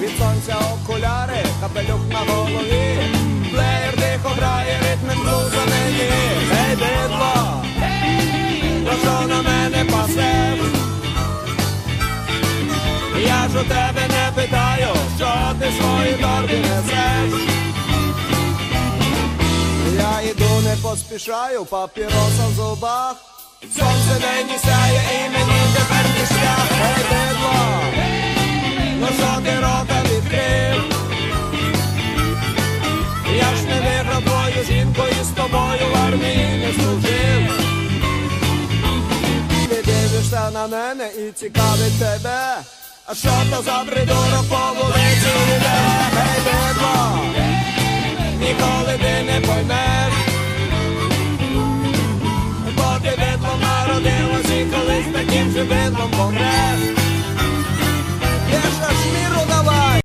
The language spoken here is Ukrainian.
від сонця окуляри, капелюх на голові, плеєр тихо грає ритмом блуза мені. Гей, бидло, про що на мене пасеш? Я ж у тебе не питаю, що ти свої торби несеш. Я йду, не поспішаю, папіроса в зубах. Сонце нині сяє жінкою з тобою в армії не служив. Ти дивишся на мене і цікавить тебе. А що то за придура по вулиці? Гей, диво, ніколи ти не поймеш.